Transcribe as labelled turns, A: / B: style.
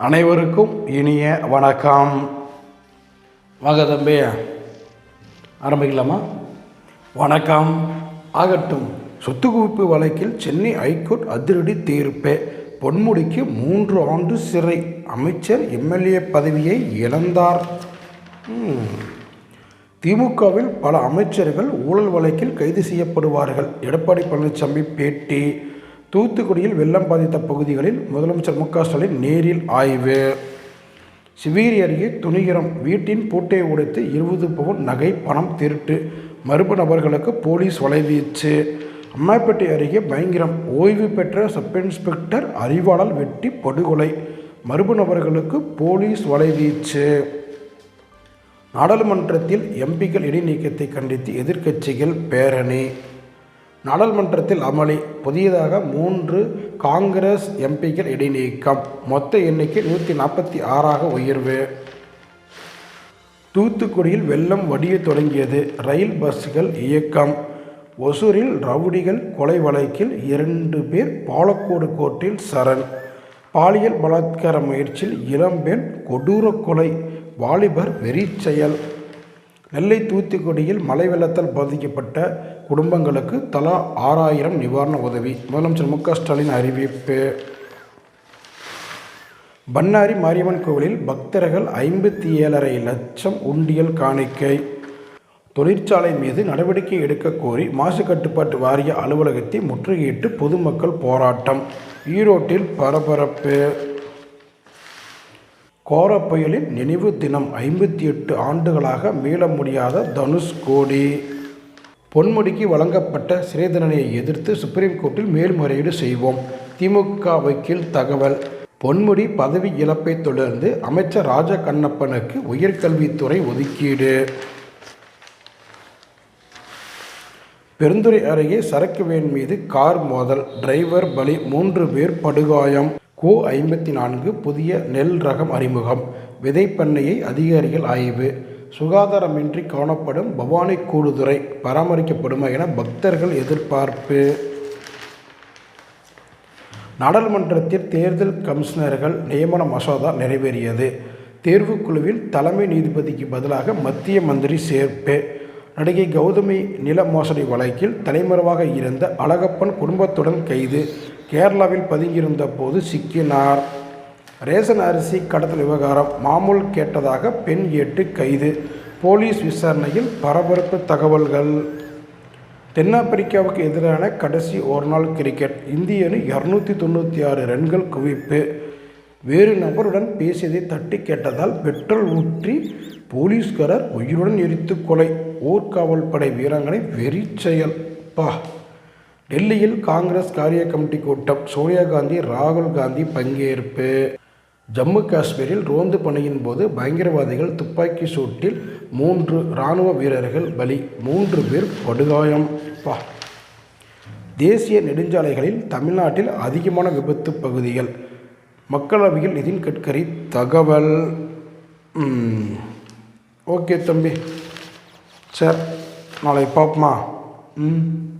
A: அனைவருக்கும் இனிய வணக்கம். வாங்க தம்பி ஆரம்பிக்கலாமா? வணக்கம். ஆகட்டும். சொத்து குவிப்பு வழக்கில் சென்னை ஐகோர்ட் அதிரடி தீர்ப்பு. பொன்முடிக்கு மூன்று ஆண்டு சிறை. அமைச்சர் எம்எல்ஏ பதவியை இழந்தார். திமுகவில் பல அமைச்சர்கள் ஊழல் வழக்கில் கைது செய்யப்படுவார்கள். எடப்பாடி பழனிசாமி பேட்டி. தூத்துக்குடியில் வெள்ளம் பாதித்த பகுதிகளில் முதலமைச்சர் மு க ஸ்டாலின் நேரில் ஆய்வு. சிவேரி அருகே துணிகரம் வீட்டின் பூட்டை உடைத்து இருபது பவுன் நகை பணம் திருட்டு. மறுப்பு நபர்களுக்கு போலீஸ் வலைவீச்சு. அம்மாப்பேட்டை அருகே பயங்கரம் ஓய்வு பெற்ற சப் இன்ஸ்பெக்டர் அறிவாளால் வெட்டி படுகொலை. மறுப்பு நபர்களுக்கு போலீஸ் வலைவீச்சு. நாடாளுமன்றத்தில் எம்பிக்கள் இடைநீக்கத்தை கண்டித்து எதிர்க்கட்சிகள் பேரணி. நாடாளுமன்றத்தில் அமளி. புதியதாக மூன்று காங்கிரஸ் எம்பிக்கள் இடைநீக்கம். மொத்த எண்ணிக்கை நூற்றி நாற்பத்தி ஆறாக உயர்வு. தூத்துக்குடியில் வெள்ளம் வடிய தொடங்கியது. ரயில் பஸ்கள் இயக்கம். ஒசூரில் ரவுடிகள் கொலை வழக்கில் இரண்டு பேர் பாலக்கோடு கோர்ட்டில் சரண். பாலியல் பலாத்கார முயற்சியில் இளம்பெண் கொடூர கொலை. வாலிபர் வெறிச்செயல். நெல்லை தூத்துக்குடியில் மழை வெள்ளத்தால் பாதிக்கப்பட்ட குடும்பங்களுக்கு தலா ஆறாயிரம் நிவாரண உதவி. முதலமைச்சர் மு க ஸ்டாலின் அறிவிப்பு. பண்ணாரி மாரியம்மன் கோவிலில் பக்தர்கள் ஐம்பத்தி ஏழரை லட்சம் உண்டியல் காணிக்கை. தொழிற்சாலை மீது நடவடிக்கை எடுக்க கோரி மாசு கட்டுப்பாட்டு வாரிய அலுவலகத்தை முற்றுகையிட்டு பொதுமக்கள் போராட்டம். ஈரோட்டில் பரபரப்பு. கோர புயலின் நினைவு தினம் ஐம்பத்தி எட்டு ஆண்டுகளாக மீள முடியாத தனுஷ்கோடி பொன்முடிக்கு வழங்கப்பட்ட சிறை தண்டனையை எதிர்த்து சுப்ரீம் கோர்ட்டில் மேல்முறையீடு செய்வோம். திமுக வக்கீல் தகவல். பொன்முடி பதவி இழப்பை தொடர்ந்து அமைச்சர் ராஜ கண்ணப்பனுக்கு உயர்கல்வித்துறை ஒதுக்கீடு. பெருந்துறை அருகே சரக்கு வேன் மீது கார் மோதல். டிரைவர் பலி மூன்று பேர் படுகாயம். கோ ஐம்பத்தி நான்கு புதிய நெல் ரகம் அறிமுகம். விதைப்பண்ணையை அதிகாரிகள் ஆய்வு. சுகாதாரமின்றி காணப்படும் பவானி கூடுதுறை பராமரிக்கப்படுமா என பக்தர்கள் எதிர்பார்ப்பு. நாடாளுமன்றத்தில் தேர்தல் கமிஷனர்கள் நியமன மசோதா நிறைவேறியது. தேர்வுக்குழுவில் தலைமை நீதிபதிக்கு பதிலாக மத்திய மந்திரி சேர்ப்பு. நடிகை கௌதமி நில மோசடி வழக்கில் தலைமறைவாக இருந்த அழகப்பன் குடும்பத்துடன் கைது. கேரளாவில் பதுங்கியிருந்த போது சிக்கினார். ரேஷன் அரிசி கடத்தல் விவகாரம் மாமூல் கேட்டதாக பெண் ஏட்டு கைது. போலீஸ் விசாரணையில் பரபரப்பு தகவல்கள். தென்னாப்பிரிக்காவுக்கு எதிரான கடைசி ஒருநாள் கிரிக்கெட். இந்திய அணி இரநூத்தி தொண்ணூற்றி ஆறு ரன்கள் குவிப்பு. வேறு நபருடன் பேசியதை தட்டி கேட்டதால் பெட்ரோல் ஊற்றி போலீஸ்காரர் உயிருடன் எரித்து கொலை. ஊர்காவல் படை வீராங்கனை வெறிச்செயல். பா. டெல்லியில் காங்கிரஸ் காரிய கமிட்டி கூட்டம் சோனியா காந்தி ராகுல் காந்தி பங்கேற்பு. ஜம்மு காஷ்மீரில் ரோந்து பணியின் போது பயங்கரவாதிகள் துப்பாக்கி சூட்டில் மூன்று இராணுவ வீரர்கள் பலி மூன்று பேர் படுகாயம். பா. தேசிய நெடுஞ்சாலைகளில் தமிழ்நாட்டில் அதிகமான விபத்து பகுதிகள். மக்களவையில் நிதின் கட்கரி தகவல். ஓகே தம்பி. சார் நாளை பார்ப்போமா? ம்.